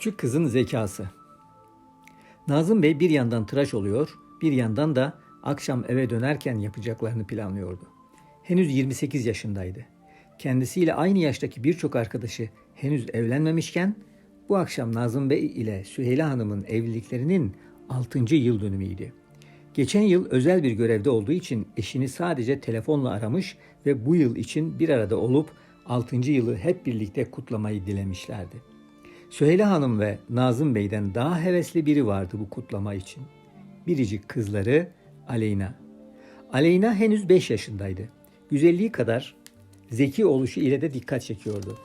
Küçük kızın zekası. Nazım Bey bir yandan tıraş oluyor, bir yandan da akşam eve dönerken yapacaklarını planlıyordu. Henüz 28 yaşındaydı. Kendisiyle aynı yaştaki birçok arkadaşı henüz evlenmemişken bu akşam Nazım Bey ile Süheyla Hanım'ın evliliklerinin 6. yıl dönümüydü. Geçen yıl özel bir görevde olduğu için eşini sadece telefonla aramış ve bu yıl için bir arada olup 6. yılı hep birlikte kutlamayı dilemişlerdi. Süheyla Hanım ve Nazım Bey'den daha hevesli biri vardı bu kutlama için. Biricik kızları Aleyna. Aleyna henüz 5 yaşındaydı. Güzelliği kadar zeki oluşu ile de dikkat çekiyordu.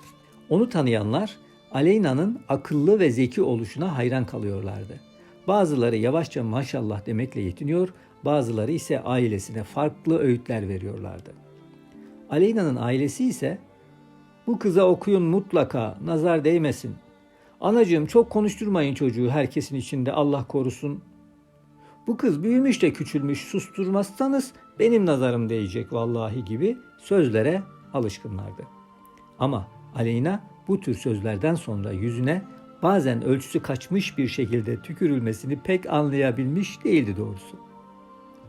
Onu tanıyanlar Aleyna'nın akıllı ve zeki oluşuna hayran kalıyorlardı. Bazıları yavaşça maşallah demekle yetiniyor, bazıları ise ailesine farklı öğütler veriyorlardı. Aleyna'nın ailesi ise bu kıza okuyun mutlaka, nazar değmesin. Anacığım çok konuşturmayın çocuğu herkesin içinde Allah korusun. Bu kız büyümüş de küçülmüş susturmazsanız benim nazarım değecek vallahi gibi sözlere alışkınlardı. Ama Aleyna bu tür sözlerden sonra yüzüne bazen ölçüsü kaçmış bir şekilde tükürülmesini pek anlayabilmiş değildi doğrusu.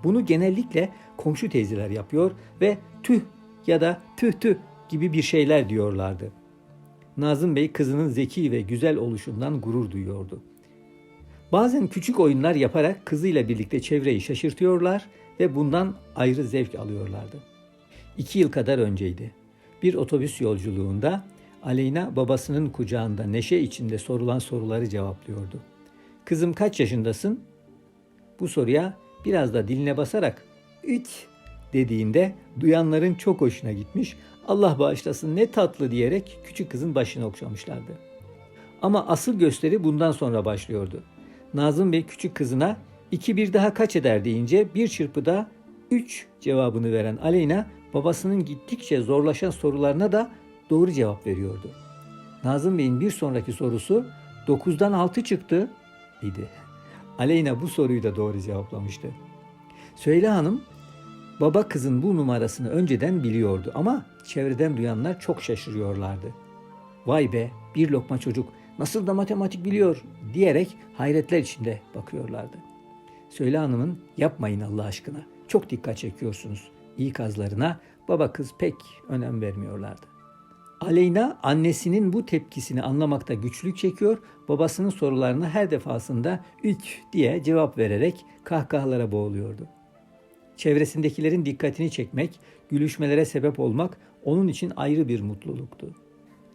Bunu genellikle komşu teyzeler yapıyor ve tüh ya da tüh tüh gibi bir şeyler diyorlardı. Nazım Bey kızının zeki ve güzel oluşundan gurur duyuyordu. Bazen küçük oyunlar yaparak kızıyla birlikte çevreyi şaşırtıyorlar ve bundan ayrı zevk alıyorlardı. İki yıl kadar önceydi. Bir otobüs yolculuğunda Aleyna babasının kucağında neşe içinde sorulan soruları cevaplıyordu. Kızım kaç yaşındasın? Bu soruya biraz da diline basarak üç dediğinde duyanların çok hoşuna gitmiş. Allah bağışlasın ne tatlı diyerek küçük kızın başını okşamışlardı. Ama asıl gösteri bundan sonra başlıyordu. Nazım Bey küçük kızına iki bir daha kaç eder deyince bir çırpıda üç cevabını veren Aleyna babasının gittikçe zorlaşan sorularına da doğru cevap veriyordu. Nazım Bey'in bir sonraki sorusu 9'dan 6 çıktı idi. Aleyna bu soruyu da doğru cevaplamıştı. Süheyla Hanım baba kızın bu numarasını önceden biliyordu ama çevreden duyanlar çok şaşırıyorlardı. Vay be bir lokma çocuk nasıl da matematik biliyor diyerek hayretler içinde bakıyorlardı. Süheyla Hanım'ın yapmayın Allah aşkına çok dikkat çekiyorsunuz ikazlarına baba kız pek önem vermiyorlardı. Aleyna annesinin bu tepkisini anlamakta güçlük çekiyor, babasının sorularına her defasında üç diye cevap vererek kahkahalara boğuluyordu. Çevresindekilerin dikkatini çekmek, gülüşmelere sebep olmak onun için ayrı bir mutluluktu.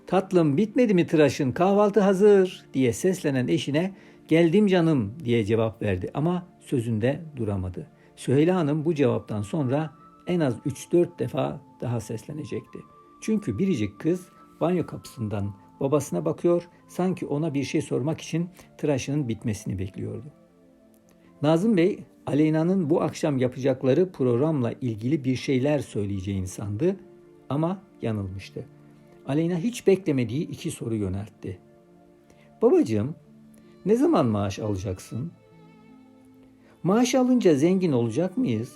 Tatlım bitmedi mi tıraşın kahvaltı hazır diye seslenen eşine geldim canım diye cevap verdi ama sözünde duramadı. Süheyla Hanım bu cevaptan sonra en az 3-4 defa daha seslenecekti. Çünkü biricik kız banyo kapısından babasına bakıyor, sanki ona bir şey sormak için tıraşının bitmesini bekliyordu. Nazım Bey, Aleyna'nın bu akşam yapacakları programla ilgili bir şeyler söyleyeceğini sandı ama yanılmıştı. Aleyna hiç beklemediği iki soru yöneltti. Babacığım, ne zaman maaş alacaksın? Maaş alınca zengin olacak mıyız?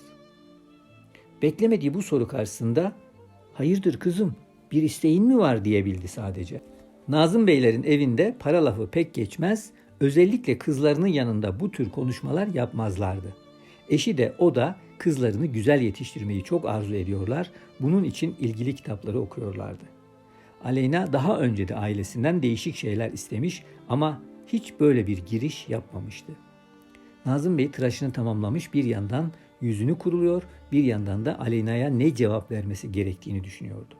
Beklemediği bu soru karşısında hayırdır kızım bir isteğin mi var diyebildi sadece. Nazım Beylerin evinde para lafı pek geçmez, özellikle kızlarının yanında bu tür konuşmalar yapmazlardı. Eşi de o da kızlarını güzel yetiştirmeyi çok arzu ediyorlar, bunun için ilgili kitapları okuyorlardı. Aleyna daha önce de ailesinden değişik şeyler istemiş ama hiç böyle bir giriş yapmamıştı. Nazım Bey tıraşını tamamlamış bir yandan yüzünü kuruluyor, bir yandan da Aleyna'ya ne cevap vermesi gerektiğini düşünüyordu.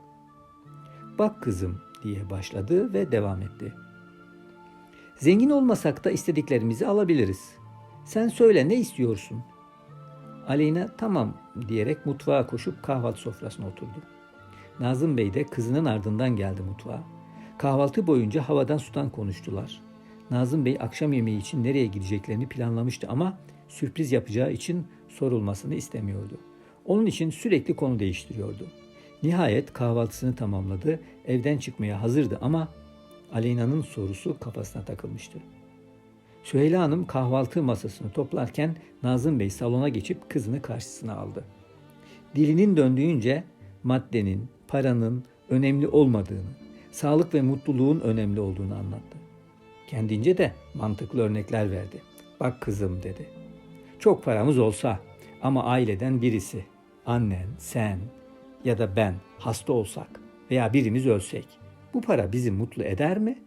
Bak kızım diye başladı ve devam etti. Zengin olmasak da istediklerimizi alabiliriz. Sen söyle ne istiyorsun? Aleyna tamam diyerek mutfağa koşup kahvaltı sofrasına oturdu. Nazım Bey de kızının ardından geldi mutfağa. Kahvaltı boyunca havadan sudan konuştular. Nazım Bey akşam yemeği için nereye gideceklerini planlamıştı ama sürpriz yapacağı için sorulmasını istemiyordu. Onun için sürekli konu değiştiriyordu. Nihayet kahvaltısını tamamladı, evden çıkmaya hazırdı ama Aleyna'nın sorusu kafasına takılmıştı. Süheyla Hanım kahvaltı masasını toplarken Nazım Bey salona geçip kızını karşısına aldı. Dilinin döndüğünce maddenin, paranın önemli olmadığını, sağlık ve mutluluğun önemli olduğunu anlattı. Kendince de mantıklı örnekler verdi. Bak kızım dedi. Çok paramız olsa ama aileden birisi, annen, sen ya da ben hasta olsak veya birimiz ölsek bu para bizi mutlu eder mi?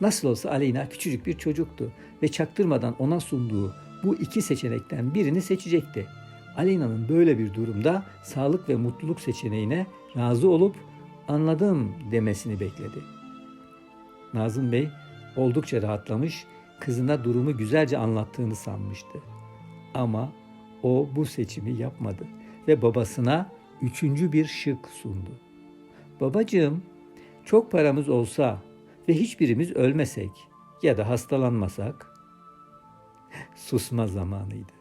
Nasıl olsa Aleyna küçücük bir çocuktu ve çaktırmadan ona sunduğu bu iki seçenekten birini seçecekti. Aleyna'nın böyle bir durumda sağlık ve mutluluk seçeneğine razı olup anladım demesini bekledi. Nazım Bey oldukça rahatlamış, kızına durumu güzelce anlattığını sanmıştı. Ama o bu seçimi yapmadı ve babasına üçüncü bir şık sundu. Babacığım, çok paramız olsa ve hiçbirimiz ölmesek ya da hastalanmasak susma zamanıydı.